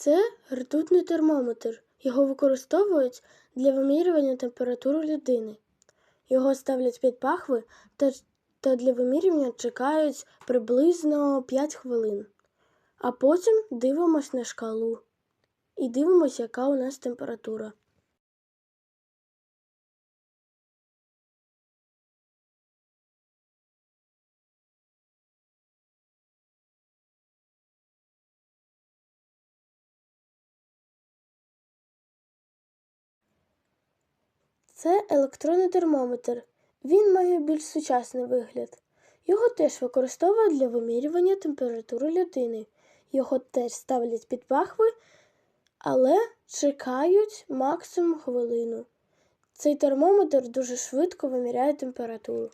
Це ртутний термометр. Його використовують для вимірювання температури людини. Його ставлять під пахви та, та для вимірювання чекають приблизно 5 хвилин. А потім дивимось на шкалу і дивимось, яка у нас температура. Це електронний термометр. Він має більш сучасний вигляд. Його теж використовують для вимірювання температури людини. Його теж ставлять під пахви, але чекають максимум хвилину. Цей термометр дуже швидко виміряє температуру.